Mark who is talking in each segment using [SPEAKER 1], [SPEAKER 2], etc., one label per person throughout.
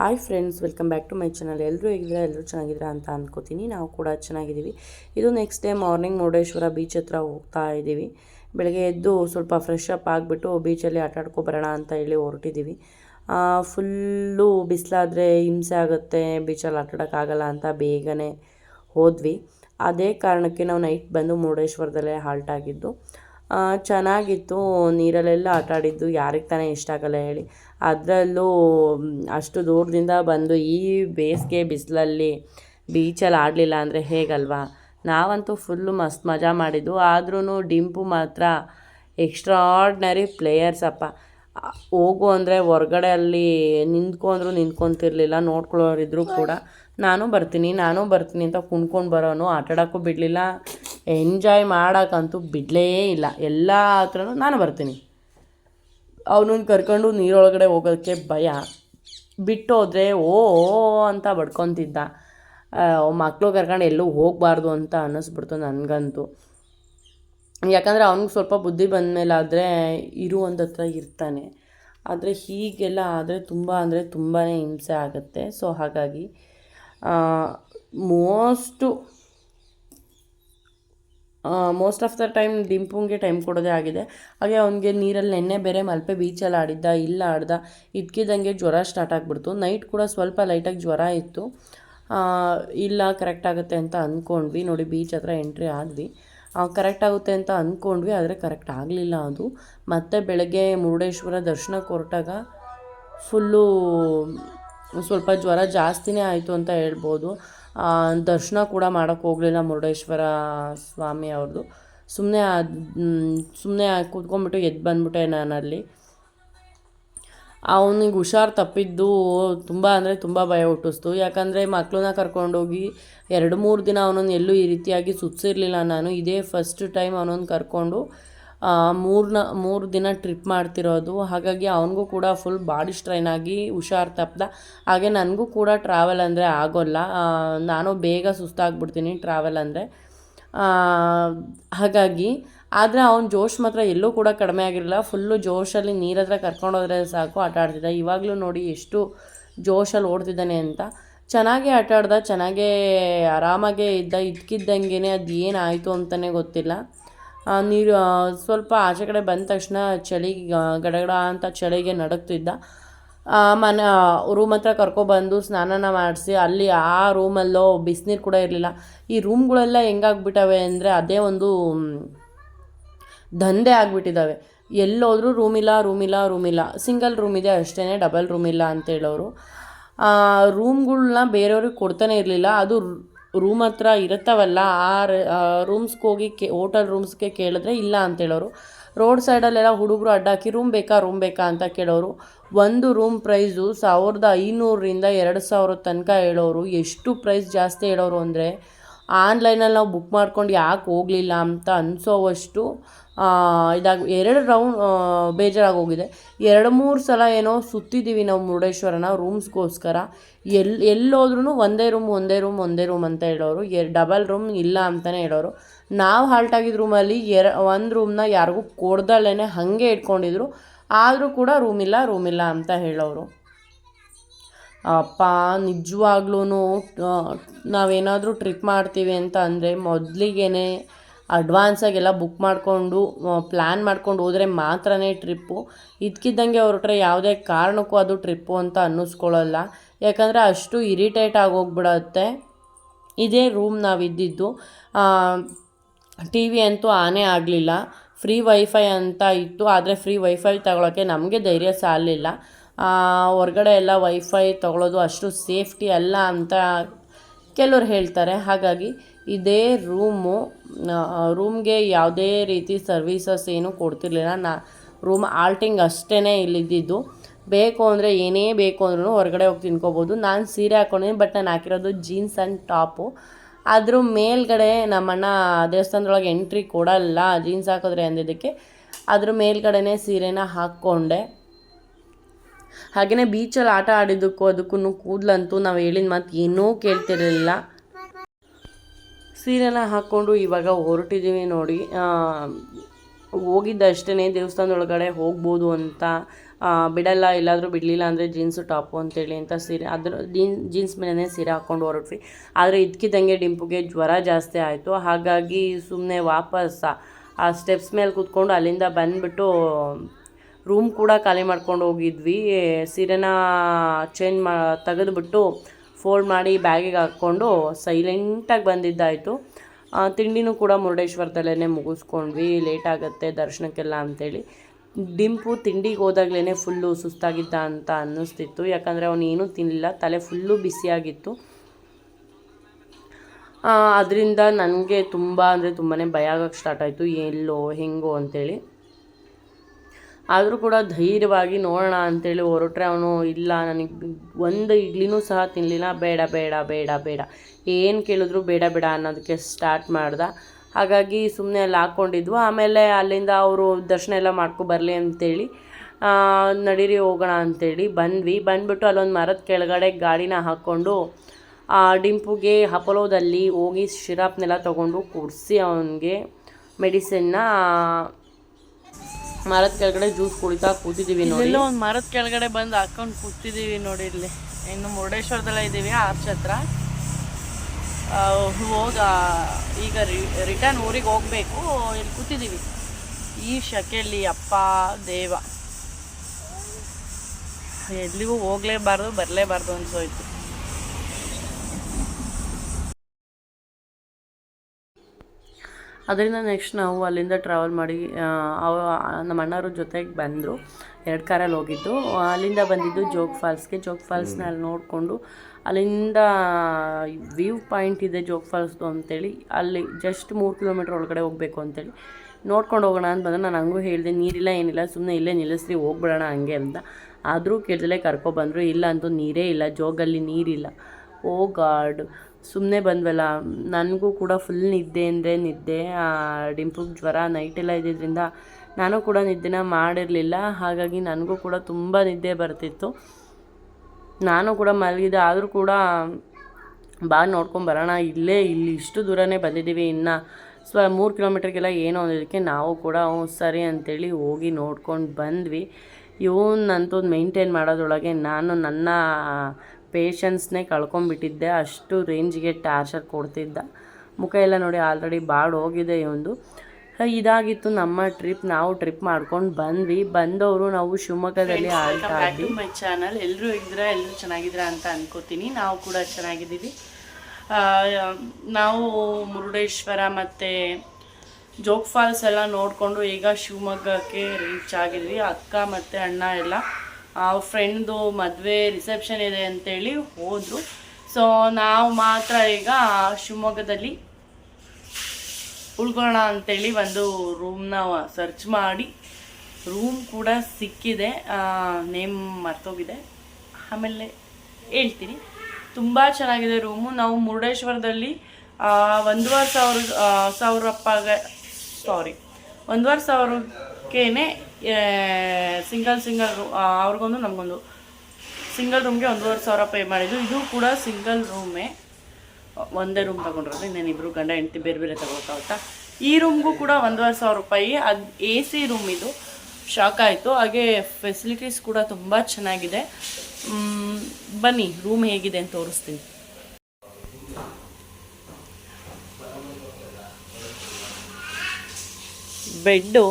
[SPEAKER 1] Hi friends welcome back to my channel ಎಲ್ಲರೂ ಹೇಗಿದ್ದೀರಾ? ಎಲ್ಲರೂ ಚೆನ್ನಾಗಿದ್ದೀರಾ ಅಂತ ಅಂದ್ಕೋತೀನಿ ನಾವು ಕೂಡ ಚೆನ್ನಾಗಿದ್ದೀವಿ. ಇದು next day morning Murudeshwar beach ಹತ್ರ ಹೋಗ್ತಾ ಇದ್ದೀವಿ. ಬೆಳಗ್ಗೆ ಎದ್ದು ಸ್ವಲ್ಪ ಫ್ರೆಶ್ ಅಪ್ ಆಗಿಬಿಟ್ಟು ಬೀಚಲ್ಲಿ ಆಟ ಬರೋಣ ಅಂತ ಹೇಳಿ ಹೊರಟಿದ್ದೀವಿ. ಫುಲ್ಲು ಬಿಸಿಲಾದರೆ ಹಿಂಸೆ ಆಗುತ್ತೆ. ಬೀಚಲ್ಲಿ ಆಟ ಆಡೋಕ್ಕಾಗಲ್ಲ ಅಂತ ಬೇಗನೆ ಹೋದ್ವಿ. ಅದೇ ಕಾರಣಕ್ಕೆ ನಾವು ನೈಟ್ ಬಂದು ಮುರುಡೇಶ್ವರದಲ್ಲೇ ಹಾಲ್ಟ್ ಆಗಿದ್ದು. ಚೆನ್ನಾಗಿತ್ತು, ನೀರಲ್ಲೆಲ್ಲ ಆಟ ಆಡಿದ್ದು, ಯಾರಿಗೆ ತಾನೇ ಇಷ್ಟ ಆಗಲ್ಲ ಹೇಳಿ. ಅದರಲ್ಲೂ ಅಷ್ಟು ದೂರದಿಂದ ಬಂದು ಈ ಬೇಸಿಗೆ ಬಿಸಿಲಲ್ಲಿ ಬೀಚಲ್ಲಿ ಆಡಲಿಲ್ಲ ಅಂದರೆ ಹೇಗಲ್ವಾ? ನಾವಂತೂ ಫುಲ್ಲು ಮಸ್ತ್ ಮಜಾ ಮಾಡಿದ್ದು. ಆದ್ರೂ ಡಿಂಪು ಮಾತ್ರ ಎಕ್ಸ್ಟ್ರಾರ್ಡ್ನರಿ ಪ್ಲೇಯರ್ಸ್ ಅಪ್ಪ. ಹೋಗು ಅಂದರೆ ಹೊರ್ಗಡೆ ಅಲ್ಲಿ ನಿಂತ್ಕೊಂಡ್ರು ನಿಂತ್ಕೊತಿರ್ಲಿಲ್ಲ, ನೋಡ್ಕೊಳ್ಳೋರಿದ್ರು ಕೂಡ. ನಾನು ಬರ್ತೀನಿ ನಾನು ಬರ್ತೀನಿ ಅಂತ ಕುಣ್ಕೊಂಡು ಬರೋನು, ಆಟಾಡೋಕ್ಕೂ ಬಿಡಲಿಲ್ಲ ಎಂಜಾಯ್ ಮಾಡೋಕ್ಕಂತೂ ಬಿಡಲೇ ಇಲ್ಲ. ಎಲ್ಲ ಹತ್ರನೂ ನಾನು ಬರ್ತೀನಿ. ಅವನನ್ನ ಕರ್ಕೊಂಡು ನೀರೊಳಗಡೆ ಹೋಗೋದಕ್ಕೆ ಭಯ. ಬಿಟ್ಟೋದ್ರೆ ಓ, ಅಂತ ಬಡ್ಕೊತಿದ್ದ. ಮಕ್ಕಳು ಕರ್ಕೊಂಡು ಎಲ್ಲೂ ಹೋಗಬಾರ್ದು ಅಂತ ಅನ್ನಿಸ್ಬಿಡ್ತು ನನಗಂತೂ. ಯಾಕಂದರೆ ಅವ್ನಿಗೆ ಸ್ವಲ್ಪ ಬುದ್ಧಿ ಬಂದ ಮೇಲೆ ಆದರೆ ಇರು ಒಂದು ಹತ್ರ ಇರ್ತಾನೆ. ಆದರೆ ಹೀಗೆಲ್ಲ ಆದರೆ ತುಂಬ ಅಂದರೆ ತುಂಬಾ ಹಿಂಸೆ ಆಗುತ್ತೆ. ಸೊ ಹಾಗಾಗಿ most most of the time ಡಿಂಪುಂಗೆ time ಕೊಡೋದೇ ಆಗಿದೆ. ಹಾಗೆ ಅವನಿಗೆ ನೀರಲ್ಲಿ ನೆನ್ನೆ ಬೇರೆ ಮಲ್ಪೆ ಬೀಚಲ್ಲಿ ಆಡಿದ್ದ, ಇಲ್ಲ ಆಡ್ದ ಇದ್ಕಿದ್ದಂಗೆ ಜ್ವರ ಸ್ಟಾರ್ಟ್ ಆಗಿಬಿಡ್ತು. ನೈಟ್ ಕೂಡ ಸ್ವಲ್ಪ ಲೈಟಾಗಿ ಜ್ವರ ಇತ್ತು. ಇಲ್ಲ ಕರೆಕ್ಟ್ ಆಗುತ್ತೆ ಅಂತ ಅಂದ್ಕೊಂಡ್ವಿ ನೋಡಿ ಬೀಚ್ ಹತ್ರ ಎಂಟ್ರಿ ಆದ್ವಿ. ಕರೆಕ್ಟ್ ಆಗುತ್ತೆ ಅಂತ ಅಂದ್ಕೊಂಡ್ವಿ ಆದರೆ ಕರೆಕ್ಟ್ ಆಗಲಿಲ್ಲ ಅದು. ಮತ್ತೆ ಬೆಳಗ್ಗೆ ಮುರುಡೇಶ್ವರ ದರ್ಶನ ಹೊರಟಾಗ ಫುಲ್ಲು ಸ್ವಲ್ಪ ಜ್ವರ ಜಾಸ್ತಿನೇ ಆಯಿತು ಅಂತ ಹೇಳ್ಬೋದು. ದರ್ಶನ ಕೂಡ ಮಾಡೋಕ್ಕೆ ಹೋಗಲಿಲ್ಲ ಮುರುಡೇಶ್ವರ ಸ್ವಾಮಿ ಅವ್ರದ್ದು ಸುಮ್ಮನೆ ಸುಮ್ಮನೆ ಕೂತ್ಕೊಂಡ್ಬಿಟ್ಟು ಎದ್ದು ಬಂದ್ಬಿಟ್ಟೆ ನಾನಲ್ಲಿ. ಅವನಿಗೆ ಹುಷಾರು ತಪ್ಪಿದ್ದು ತುಂಬ ಅಂದರೆ ತುಂಬ ಭಯ ಹುಟ್ಟಿಸ್ತು. ಯಾಕಂದರೆ ಮಕ್ಕಳನ್ನ ಕರ್ಕೊಂಡೋಗಿ ಎರಡು ಮೂರು ದಿನ ಅವನನ್ನು ಎಲ್ಲೂ ಈ ರೀತಿಯಾಗಿ ಸುತ್ತಿರಲಿಲ್ಲ ನಾನು. ಇದೇ ಫಸ್ಟ್ ಟೈಮ್ ಅವನನ್ನು ಕರ್ಕೊಂಡು ಮೂರ್ನ, ಮೂರು ದಿನ ಟ್ರಿಪ್ ಮಾಡ್ತಿರೋದು. ಹಾಗಾಗಿ ಅವನಿಗೂ ಕೂಡ ಫುಲ್ ಬಾಡಿ ಸ್ಟ್ರೈನ್ ಆಗಿ ಹುಷಾರು ತಪ್ಪದ ಹಾಗೆ ನನಗೂ ಕೂಡ ಟ್ರಾವೆಲ್ ಅಂದರೆ ಆಗೋಲ್ಲ. ನಾನು ಬೇಗ ಸುಸ್ತಾಗ್ಬಿಡ್ತೀನಿ ಟ್ರಾವೆಲ್ ಅಂದರೆ. ಹಾಗಾಗಿ, ಆದರೆ ಅವ್ನ ಜೋಶ್ ಮಾತ್ರ ಎಲ್ಲೂ ಕೂಡ ಕಡಿಮೆ ಆಗಿರಲಿಲ್ಲ. ಫುಲ್ಲು ಜೋಶಲ್ಲಿ ನೀರ ಹತ್ರ ಕರ್ಕೊಂಡೋದ್ರೆ ಸಾಕು, ಆಟ ಆಡ್ತಿದ್ದ. ಇವಾಗಲೂ ನೋಡಿ ಎಷ್ಟು ಜೋಶಲ್ಲಿ ಓಡ್ತಿದ್ದಾನೆ ಅಂತ. ಚೆನ್ನಾಗೇ ಆಟ ಆಡ್ದ, ಚೆನ್ನಾಗೇ ಆರಾಮಾಗೇ ಇದ್ದ ಇದ್ಕಿದ್ದಂಗೆ ಅದು ಏನಾಯಿತು ಅಂತಲೇ ಗೊತ್ತಿಲ್ಲ. ನೀರು ಸ್ವಲ್ಪ ಆಚೆ ಕಡೆ ಬಂದ ತಕ್ಷಣ ಚಳಿ ಗಡಗಡ ಅಂತ ಚಳಿಗೆ ನಡುಗ್ತಿದ್ದ. ಮನೆ ರೂಮ್ ಹತ್ರ ಕರ್ಕೊಬಂದು ಸ್ನಾನನ ಮಾಡಿಸಿ ಅಲ್ಲಿ ಆ ರೂಮಲ್ಲೋ ಬಿಸಿನೀರು ಕೂಡ ಇರಲಿಲ್ಲ. ಈ ರೂಮ್ಗಳೆಲ್ಲ ಹೆಂಗಾಗ್ಬಿಟ್ಟವೆ ಅಂದರೆ ಅದೇ ಒಂದು ದಂಧೆ ಆಗಿಬಿಟ್ಟಿದ್ದಾವೆ ಎಲ್ಲೋದ್ರೂ ರೂಮಿಲ್ಲ ರೂಮಿಲ್ಲ ರೂಮಿಲ್ಲ. ಸಿಂಗಲ್ ರೂಮ್ ಇದೆ ಅಷ್ಟೇ ಡಬಲ್ ರೂಮ್ ಇಲ್ಲ ಅಂತ ಹೇಳೋರು ರೂಮ್ಗಳ್ನ ಬೇರೆಯವ್ರಿಗೆ ಕೊಡ್ತಾನೆ ಇರಲಿಲ್ಲ. ಅದು ರೂಮ್ ಹತ್ರ ಇರುತ್ತವಲ್ಲ, ಆ ರೂಮ್ಸ್ಗೆ ಹೋಗಿ ಕೇ, ಹೋಟೆಲ್ ರೂಮ್ಸ್ಗೆ ಕೇಳಿದ್ರೆ ಇಲ್ಲ ಅಂತ ಹೇಳೋರು. ರೋಡ್ ಸೈಡಲ್ಲೆಲ್ಲ ಹುಡುಗರು ಅಡ್ಡಾಕಿ, ರೂಮ್ ಬೇಕಾ ರೂಮ್ ಬೇಕಾ? ಅಂತ ಕೇಳೋರು. ಒಂದು ರೂಮ್ ಪ್ರೈಸು ಸಾವಿರದ ಐನೂರರಿಂದ ಎರಡು ಸಾವಿರದ ತನಕ ಹೇಳೋರು. ಎಷ್ಟು ಪ್ರೈಸ್ ಜಾಸ್ತಿ ಹೇಳೋರು ಅಂದರೆ ಆನ್ಲೈನಲ್ಲಿ ನಾವು ಬುಕ್ ಮಾಡ್ಕೊಂಡು ಯಾಕೆ ಹೋಗಲಿಲ್ಲ ಅಂತ ಅನಿಸೋವಷ್ಟು ಇದಾಗಿ ಎರಡು ರೌಂಡ್ ಬೇಜಾರಾಗಿ ಹೋಗಿದೆ. ಎರಡು ಮೂರು ಸಲ ಏನೋ ಸುತ್ತಿದ್ದೀವಿ ನಾವು ಮುರುಡೇಶ್ವರನ ರೂಮ್ಸ್ಗೋಸ್ಕರ. ಎಲ್ಲಿ ಎಲ್ಲೋದ್ರೂ ಒಂದೇ ರೂಮ್ ಒಂದೇ ರೂಮ್ ಒಂದೇ ರೂಮ್ ಅಂತ ಹೇಳೋರು. ಎರ್ ಡಬಲ್ ರೂಮ್ ಇಲ್ಲ ಅಂತಲೇ ಹೇಳೋರು. ನಾವು ಹಾಲ್ಟ್ ಆಗಿದ್ದ ರೂಮಲ್ಲಿ ಎರ, ಒಂದು ರೂಮ್ನ ಯಾರಿಗೂ ಕೊಡ್ದಲ್ಲೇ ಹಾಗೆ ಇಟ್ಕೊಂಡಿದ್ರು. ಆದರೂ ಕೂಡ ರೂಮ್ ಇಲ್ಲ ರೂಮ್ ಇಲ್ಲ ಅಂತ ಹೇಳೋರು. ಅಪ್ಪ ನಿಜವಾಗ್ಲೂ ನಾವೇನಾದರೂ ಟ್ರಿಪ್ ಮಾಡ್ತೀವಿ ಅಂತ ಅಂದರೆ ಮೊದಲಿಗೆ ಅಡ್ವಾನ್ಸಾಗೆಲ್ಲ ಬುಕ್ ಮಾಡಿಕೊಂಡು ಪ್ಲ್ಯಾನ್ ಮಾಡ್ಕೊಂಡು ಹೋದರೆ ಮಾತ್ರನೇ ಟ್ರಿಪ್ಪು ಇದ್ಕಿದ್ದಂಗೆ ಹೊರಟ್ರೆ ಯಾವುದೇ ಕಾರಣಕ್ಕೂ ಅದು ಟ್ರಿಪ್ಪು ಅಂತ ಅನ್ನಿಸ್ಕೊಳ್ಳಲ್ಲ. ಯಾಕಂದರೆ ಅಷ್ಟು ಇರಿಟೇಟ್ ಆಗೋಗ್ಬಿಡತ್ತೆ. ಇದೇ ರೂಮ್ ನಾವಿದ್ದಿದ್ದು. ಟಿ ವಿ ಅಂತೂ ಆನೇ ಆಗಲಿಲ್ಲ. ಫ್ರೀ ವೈಫೈ ಅಂತ ಇತ್ತು. ಆದರೆ ಫ್ರೀ ವೈಫೈ ತಗೊಳ್ಳೋಕ್ಕೆ ನಮಗೆ ಧೈರ್ಯ ಸಾಲಲಿಲ್ಲ ಹೊರಗಡೆ ಎಲ್ಲ ವೈಫೈ ತಗೊಳ್ಳೋದು ಅಷ್ಟು ಸೇಫ್ಟಿ ಅಲ್ಲ ಅಂತ ಕೆಲವ್ರು ಹೇಳ್ತಾರೆ. ಹಾಗಾಗಿ ಇದೇ ರೂಮು ರೂಮ್ಗೆ ಯಾವುದೇ ರೀತಿ ಸರ್ವಿಸಸ್ ಏನೂ ಕೊಡ್ತಿರ್ಲಿಲ್ಲ. ನಾ ರೂಮ್ ಆಲ್ಟಿಂಗ್ ಅಷ್ಟೇ ಇಲ್ಲಿದ್ದಿದ್ದು. ಬೇಕು ಅಂದರೆ ಏನೇ ಬೇಕು ಅಂದ್ರೂ ಹೊರಗಡೆ ಹೋಗಿ ತಿನ್ಕೋಬೋದು. ನಾನು ಸೀರೆ ಹಾಕ್ಕೊಂಡಿದ್ದೀನಿ ಬಟ್ ನಾನು ಹಾಕಿರೋದು ಜೀನ್ಸ್ ಆ್ಯಂಡ್ ಟಾಪು ಅದ್ರ ಮೇಲ್ಗಡೆ ನಮ್ಮಣ್ಣ ದೇವಸ್ಥಾನದೊಳಗೆ ಎಂಟ್ರಿ ಕೊಡಲ್ಲ ಜೀನ್ಸ್ ಹಾಕಿದ್ರೆ ಅಂದಿದ್ದಕ್ಕೆ. ಅದ್ರ ಮೇಲ್ಗಡೆನೇ ಸೀರೆನ ಹಾಕ್ಕೊಂಡೆ. ಹಾಗೆಯೇ ಬೀಚಲ್ಲಿ ಆಟ ಆಡಿದ್ದಕ್ಕೂ ಅದಕ್ಕೂ ಕೂದಲಂತೂ ನಾವು ಹೇಳಿದ ಮಾತು ಏನೂ ಕೇಳ್ತಿರಲಿಲ್ಲ. ಸೀರೆನ ಹಾಕ್ಕೊಂಡು ಇವಾಗ ಹೊರಟಿದ್ದೀವಿ ನೋಡಿ. ಹೋಗಿದ್ದ ಹೋಗಿದ್ದಷ್ಟೇ ದೇವಸ್ಥಾನದೊಳಗಡೆ ಹೋಗ್ಬೋದು ಅಂತ. ಬಿಡಲ್ಲ, ಎಲ್ಲಾದರೂ ಬಿಡಲಿಲ್ಲ ಅಂದರೆ ಜೀನ್ಸು ಟಾಪು ಅಂತೇಳಿ ಅಂತ ಸೀರೆ ಅದ್ರ ಜೀನ್ ಜೀನ್ಸ್ ಮೇಲೇ ಸೀರೆ ಹಾಕ್ಕೊಂಡು ಹೊರಟ್ವಿ. ಆದರೆ ಇದ್ಕಿದ್ದಂಗೆ ಡಿಂಪುಗೆ ಜ್ವರ ಜಾಸ್ತಿ ಆಯಿತು. ಹಾಗಾಗಿ ಸುಮ್ಮನೆ ವಾಪಸ್ ಆ ಸ್ಟೆಪ್ಸ್ ಮೇಲೆ ಕೂತ್ಕೊಂಡು ಅಲ್ಲಿಂದ ಬಂದುಬಿಟ್ಟು ರೂಮ್ ಕೂಡ ಖಾಲಿ ಮಾಡ್ಕೊಂಡು ಹೋಗಿದ್ವಿ. ಸೀರೆನ ಚೇಂಜ್ ಮಾ, ತೆಗೆದುಬಿಟ್ಟು ಫೋಲ್ಡ್ ಮಾಡಿ ಬ್ಯಾಗಿಗೆ ಹಾಕ್ಕೊಂಡು ಸೈಲೆಂಟಾಗಿ ಬಂದಿದ್ದಾಯಿತು. ತಿಂಡಿನೂ ಕೂಡ ಮುರುಡೇಶ್ವರದಲ್ಲೇ ಮುಗಿಸ್ಕೊಂಡ್ವಿ. ಲೇಟ್ ಆಗುತ್ತೆ ದರ್ಶನಕ್ಕೆಲ್ಲ ಅಂತೇಳಿ. ಡಿಂಪು ತಿಂಡಿಗೆ ಹೋದಾಗ್ಲೇ ಫುಲ್ಲು ಸುಸ್ತಾಗಿದ್ದ ಅಂತ ಅನ್ನಿಸ್ತಿತ್ತು. ಯಾಕಂದರೆ ಅವನು ಏನೂ ತಿನ್ನಲಿಲ್ಲ ತಲೆ ಫುಲ್ಲು ಬಿಸಿಯಾಗಿತ್ತು ಅದರಿಂದ ನನಗೆ ತುಂಬ ಅಂದರೆ ತುಂಬಾ ಭಯ ಆಗೋಕ್ಕೆ ಸ್ಟಾರ್ಟ್ ಆಯಿತು. ಎಲ್ಲೋ, ಹೆಂಗೋ ಅಂತೇಳಿ. ಆದರೂ ಕೂಡ ಧೈರ್ಯವಾಗಿ ನೋಡೋಣ ಅಂತೇಳಿ ಹೊರಟ್ರೆ ಅವನು, ಇಲ್ಲ, ನನಗೆ ಒಂದು ಇಡ್ಲಿನೂ ಸಹ ತಿನ್ನಲಿಲ್ಲ ಬೇಡ ಬೇಡ ಬೇಡ ಬೇಡ. ಏನು ಕೇಳಿದ್ರು ಬೇಡ ಬೇಡ ಅನ್ನೋದಕ್ಕೆ ಸ್ಟಾರ್ಟ್ ಮಾಡ್ದ. ಹಾಗಾಗಿ ಸುಮ್ಮನೆ ಅಲ್ಲಿ ಹಾಕ್ಕೊಂಡಿದ್ವು ಆಮೇಲೆ ಅಲ್ಲಿಂದ ಅವರು ದರ್ಶನ ಎಲ್ಲ ಮಾಡ್ಕೊ ಬರಲಿ ಅಂತೇಳಿ ನಡೀರಿ ಹೋಗೋಣ ಅಂತೇಳಿ ಬಂದ್ವಿ. ಬಂದ್ಬಿಟ್ಟು ಅಲ್ಲೊಂದು ಮರದ ಕೆಳಗಡೆ ಗಾಡಿನ ಹಾಕ್ಕೊಂಡು, ಆ, ಡಿಂಪುಗೆ ಅಪೋಲೋದಲ್ಲಿ ಹೋಗಿ ಶಿರಾಪ್ನೆಲ್ಲ ತೊಗೊಂಡು ಕುಡಿಸಿ ಅವನಿಗೆ ಮೆಡಿಸಿನ್ನ ಮರದ ಕೆಳಗಡೆ ಜ್ಯೂಸ್ ಕುಡಿತಾ ಕೂತಿದ್ದೀವಿ ನೋಡಿ.
[SPEAKER 2] ಒಂದು ಮರದ ಕೆಳಗಡೆ ಬಂದು ಹಾಕೊಂಡ್ ಕೂತಿದೀವಿ ನೋಡಿ ಇಲ್ಲಿ. ಇನ್ನು ಮುರುಡೇಶ್ವರದಲ್ಲೇ ಇದ್ದೀವಿ ಆರ್ಚ್ ಹತ್ರ. ಹೋಗ, ಈಗ ರಿಟರ್ನ್ ಊರಿಗೆ ಹೋಗ್ಬೇಕು. ಇಲ್ಲಿ ಕೂತಿದೀವಿ. ಈ ಶಕೆಯಲ್ಲಿ ಅಪ್ಪ, ದೇವ. ಎಲ್ಲಿಗೂ ಹೋಗ್ಲೇಬಾರ್ದು, ಬರ್ಲೇಬಾರ್ದು ಅನ್ಸೋಯ್ತು.
[SPEAKER 1] ಅದರಿಂದ ನೆಕ್ಸ್ಟ್ ನಾವು ಅಲ್ಲಿಂದ ಟ್ರಾವೆಲ್ ಮಾಡಿ ಅವ ನಮ್ಮ ಅಣ್ಣವ್ರ ಜೊತೆಗೆ ಬಂದರು. ಎರಡು ಕಾರಲ್ಲಿ ಹೋಗಿದ್ದು. ಅಲ್ಲಿಂದ ಬಂದಿದ್ದು ಜೋಗ್ ಫಾಲ್ಸ್ಗೆ ಜೋಗ್ ಫಾಲ್ಸ್ನ ಅಲ್ಲಿ ನೋಡಿಕೊಂಡು ಅಲ್ಲಿಂದ ವ್ಯೂ ಪಾಯಿಂಟ್ ಇದೆ ಜೋಗ್ ಫಾಲ್ಸ್ದು ಅಂತೇಳಿ. ಅಲ್ಲಿ ಜಸ್ಟ್ ಮೂರು ಕಿಲೋಮೀಟ್ರ್ ಒಳಗಡೆ ಹೋಗಬೇಕು ಅಂತೇಳಿ. ನೋಡ್ಕೊಂಡು ಹೋಗೋಣ ಅಂತ ಬಂದರೆ. ನಾನು ಹಂಗೂ ಹೇಳಿದೆ ನೀರಿಲ್ಲ ಏನಿಲ್ಲ ಸುಮ್ಮನೆ ಇಲ್ಲೇ ನಿಲ್ಲಿಸ್ರಿ ಹೋಗ್ಬಿಡೋಣ ಹಂಗೆ ಅಂತ. ಆದರೂ ಕೇಳ್ದಲೇ ಕರ್ಕೊಬಂದರು ಇಲ್ಲ ಅಂತೂ ನೀರೇ ಇಲ್ಲ. ಜೋಗಲ್ಲಿ ನೀರಿಲ್ಲ. ಓ ಗಾಡ್ ಸುಮ್ಮನೆ ಬಂದ್ವಲ್ಲ, ನನಗೂ ಕೂಡ ಫುಲ್ ನಿದ್ದೆ ಅಂದರೆ ನಿದ್ದೆ ಡಿಂಪುಗೆ ಜ್ವರ ನೈಟೆಲ್ಲ ಇದ್ದಿದ್ದರಿಂದ ನಾನು ಕೂಡ ನಿದ್ದೆನ ಮಾಡಿರಲಿಲ್ಲ, ಹಾಗಾಗಿ ನನಗೂ ಕೂಡ ತುಂಬ ನಿದ್ದೆ ಬರ್ತಿತ್ತು. ನಾನು ಕೂಡ ಮಲಗಿದ್ದೆ, ಆದರೂ ಕೂಡ ಬಾ ನೋಡ್ಕೊಂಡು ಬರೋಣ, ಇಲ್ಲೇ ಇಲ್ಲಿ ಇಷ್ಟು ದೂರನೇ ಬಂದಿದ್ದೀವಿ, ಇನ್ನು ಸ್ವ, ಮೂರು ಕಿಲೋಮೀಟ್ರಿಗೆಲ್ಲ ಏನೋ ಅನ್ನೋದಕ್ಕೆ ನಾವು ಕೂಡ ಸರಿ ಅಂತೇಳಿ ಹೋಗಿ ನೋಡ್ಕೊಂಡು ಬಂದ್ವಿ. ಇವನ್ನಂತೂ ಮೇಂಟೈನ್ ಮಾಡೋದ್ರೊಳಗೆ ನಾನು ನನ್ನ ಪೇಷನ್ಸ್ನೇ ಕಳ್ಕೊಂಬಿಟ್ಟಿದ್ದೆ. ಅಷ್ಟು ರೇಂಜ್ಗೆ ಟಾರ್ಚರ್ ಕೊಡ್ತಿದ್ದ. ಮುಖ ಎಲ್ಲ ನೋಡಿ ಆಲ್ರೆಡಿ ಬಾಡ್ ಹೋಗಿದೆ ಇವೊಂದು. ಇದಾಗಿತ್ತು ನಮ್ಮ ಟ್ರಿಪ್. ನಾವು ಟ್ರಿಪ್ ಮಾಡ್ಕೊಂಡು ಬಂದ್ವಿ. ಬಂದವರು ನಾವು ಶಿವಮೊಗ್ಗದಲ್ಲಿ
[SPEAKER 2] ಟು ಮೈ ಚಾನಲ್ ಎಲ್ಲರೂ ಇದ್ದೀರಾ ಎಲ್ಲರೂ ಚೆನ್ನಾಗಿದ್ರ ಅಂತ ಅನ್ಕೋತೀನಿ. ನಾವು ಕೂಡ ಚೆನ್ನಾಗಿದ್ದೀವಿ. ನಾವು ಮುರುಡೇಶ್ವರ ಮತ್ತು ಜೋಗ್ ಫಾಲ್ಸ್ ಎಲ್ಲ ನೋಡಿಕೊಂಡು ಈಗ ಶಿವಮೊಗ್ಗಕ್ಕೆ ರೀಚ್ ಆಗಿದ್ವಿ. ಅಕ್ಕ ಮತ್ತು ಅಣ್ಣ ಎಲ್ಲ ಅವ್ರ ಫ್ರೆಂಡ್ದು ಮದುವೆ ರಿಸೆಪ್ಷನ್ ಇದೆ ಅಂತೇಳಿ ಹೋದರು. ಸೊ ನಾವು ಮಾತ್ರ ಈಗ ಶಿವಮೊಗ್ಗದಲ್ಲಿ ಉಳ್ಕೊಳ್ಳೋಣ ಅಂತೇಳಿ ಒಂದು ರೂಮ್ನ ಸರ್ಚ್ ಮಾಡಿ. ರೂಮ್ ಕೂಡ ಸಿಕ್ಕಿದೆ. ನೇಮ್ ಮರ್ತೋಗಿದೆ. ಆಮೇಲೆ ಹೇಳ್ತೀನಿ. ತುಂಬ ಚೆನ್ನಾಗಿದೆ ರೂಮು ನಾವು ಮುರುಡೇಶ್ವರದಲ್ಲಿ ಒಂದುವರೆ ಸಾವಿರ ಸಾವಿರ ಸಾರಿ ಒಂದೂವರೆ ಸಾವಿರಕ್ಕೇನೆ ಸಿಂಗಲ್ ಸಿಂಗಲ್ ಅವ್ರಿಗೊಂದು, ನಮಗೊಂದು. ಸಿಂಗಲ್ ರೂಮ್ಗೆ ಒಂದೂವರೆ ಸಾವಿರ ಪೇ ಮಾಡಿದ್ದು. ಇದು ಕೂಡ ಸಿಂಗಲ್ ರೂಮೇ. ಒಂದೇ ರೂಮ್ ತೊಗೊಂಡಿರೋದು. ಇನ್ನೇನು ಇಬ್ಬರು ಗಂಡ, ಹೆಂಡತಿ ಬೇರೆ ಬೇರೆ ತಗೋತಾವತ್ತ ಈ ರೂಮ್ಗೂ ಕೂಡ ಒಂದೂವರೆ ಸಾವಿರ ರೂಪಾಯಿ. ಅದು ಎ ಸಿ ರೂಮ್ ಇದು. ಶಾಕ್ ಆಯಿತು. ಹಾಗೆ ಫೆಸಿಲಿಟೀಸ್ ಕೂಡ ತುಂಬ ಚೆನ್ನಾಗಿದೆ. ಬನ್ನಿ, ರೂಮ್ ಹೇಗಿದೆ ಅಂತ ತೋರಿಸ್ತೀನಿ. ಬೆಡ್ಡು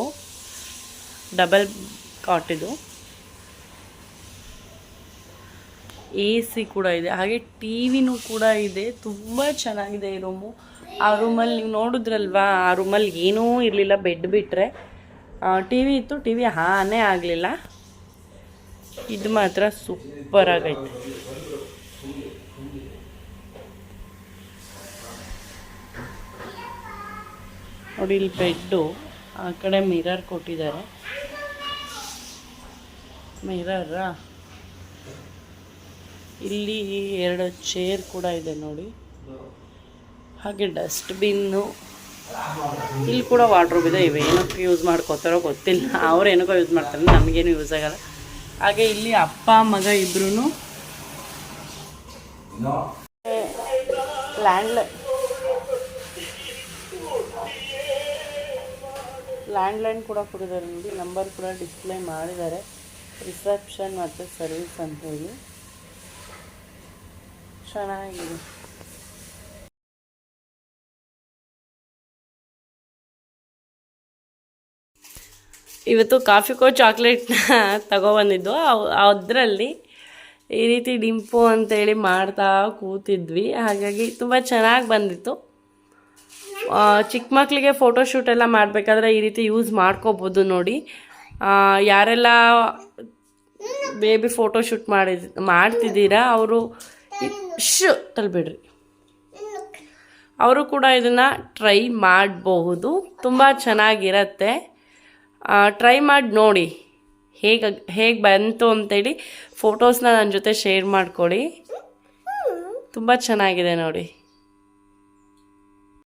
[SPEAKER 2] ಡಬಲ್ ಕಾಟ್ ಇದು. ಎ ಸಿ ಕೂಡ ಇದೆ. ಹಾಗೆ ಟಿ ವಿನೂ ಕೂಡ ಇದೆ. ತುಂಬ ಚೆನ್ನಾಗಿದೆ ಈ ರೂಮು. ಆ ರೂಮಲ್ಲಿ ನೀವು ನೋಡಿದ್ರಲ್ವಾ, ಆ ರೂಮಲ್ಲಿ ಏನೂ ಇರಲಿಲ್ಲ, ಬೆಡ್ ಬಿಟ್ಟರೆ ಟಿ ವಿ ಇತ್ತು, ಟಿ ವಿ ಹಾನೇ ಆಗಲಿಲ್ಲ. ಇದು ಮಾತ್ರ ಸೂಪರ್ ಆಗೈತೆ. ನೋಡಿ, ಇಲ್ಲಿ ಬೆಡ್ಡು, ಆ ಕಡೆ ಮಿರರ್ ಕೊಟ್ಟಿದ್ದಾರೆ. ಮಿರರ ಇಲ್ಲಿ ಎರಡು ಚೇರ್ ಕೂಡ ಇದೆ ನೋಡಿ. ಹಾಗೆ ಡಸ್ಟ್ಬಿನ್ನು ಇಲ್ಲಿ ಕೂಡ ವಾರ್ಡ್ರೋಬ್ ಇದೆ. ಇವೆ ಏನಕ್ಕೆ ಯೂಸ್ ಮಾಡ್ಕೋತಾರೋ ಗೊತ್ತಿಲ್ಲ. ಅವ್ರು ಏನಕ್ಕೋ ಯೂಸ್ ಮಾಡ್ತಾರೆ. ನಮಗೇನು ಯೂಸ್ ಆಗಲ್ಲ. ಹಾಗೆ ಇಲ್ಲಿ ಅಪ್ಪ, ಮಗ ಇಬ್ರು ಲ್ಯಾಂಡ್ಲೈನ್ ಲ್ಯಾಂಡ್ಲೈನ್ ಕೂಡ ಕೊಟ್ಟಿದ್ದಾರೆ ನೋಡಿ. ನಂಬರ್ ಕೂಡ ಡಿಸ್ಪ್ಲೇ ಮಾಡಿದ್ದಾರೆ.
[SPEAKER 1] ರಿಸೆಪ್ಷನ್ ಮತ್ತು ಸರ್ವಿಸ್ ಅಂತ ಹೇಳಿ ಚೆನ್ನಾಗಿದೆ. ಇವತ್ತು ಕಾಫಿ ಕೋ ಚಾಕ್ಲೇಟ್ನ ತಗೊಬಂದಿದ್ದು. ಅದರಲ್ಲಿ ಈ ರೀತಿ ಡಿಂಪು ಅಂತೇಳಿ ಮಾಡ್ತಾ ಕೂತಿದ್ವಿ. ಹಾಗಾಗಿ ತುಂಬ ಚೆನ್ನಾಗಿ ಬಂದಿತ್ತು. ಚಿಕ್ಕ ಮಕ್ಕಳಿಗೆ ಫೋಟೋಶೂಟ್ ಎಲ್ಲ ಮಾಡಬೇಕಾದ್ರೆ ಈ ರೀತಿ ಯೂಸ್ ಮಾಡ್ಕೋಬೋದು ನೋಡಿ. ಯಾರೆಲ್ಲ ಬೇಬಿ ಫೋಟೋ ಶೂಟ್ ಮಾಡಿದ, ಮಾಡ್ತಿದ್ದೀರಾ, ಅವರು ಶು ತಲ್ಬಿಡ್ರಿ. ಅವರು ಕೂಡ ಇದನ್ನು ಟ್ರೈ ಮಾಡಬಹುದು. ತುಂಬ ಚೆನ್ನಾಗಿರತ್ತೆ. ಟ್ರೈ ಮಾಡಿ ನೋಡಿ. ಹೇಗೆ ಹೇಗೆ ಬಂತು ಅಂತೇಳಿ ಫೋಟೋಸ್ನ ನನ್ನ ಜೊತೆ ಶೇರ್ ಮಾಡ್ಕೊಳ್ಳಿ ತುಂಬ ಚೆನ್ನಾಗಿದೆ ನೋಡಿ.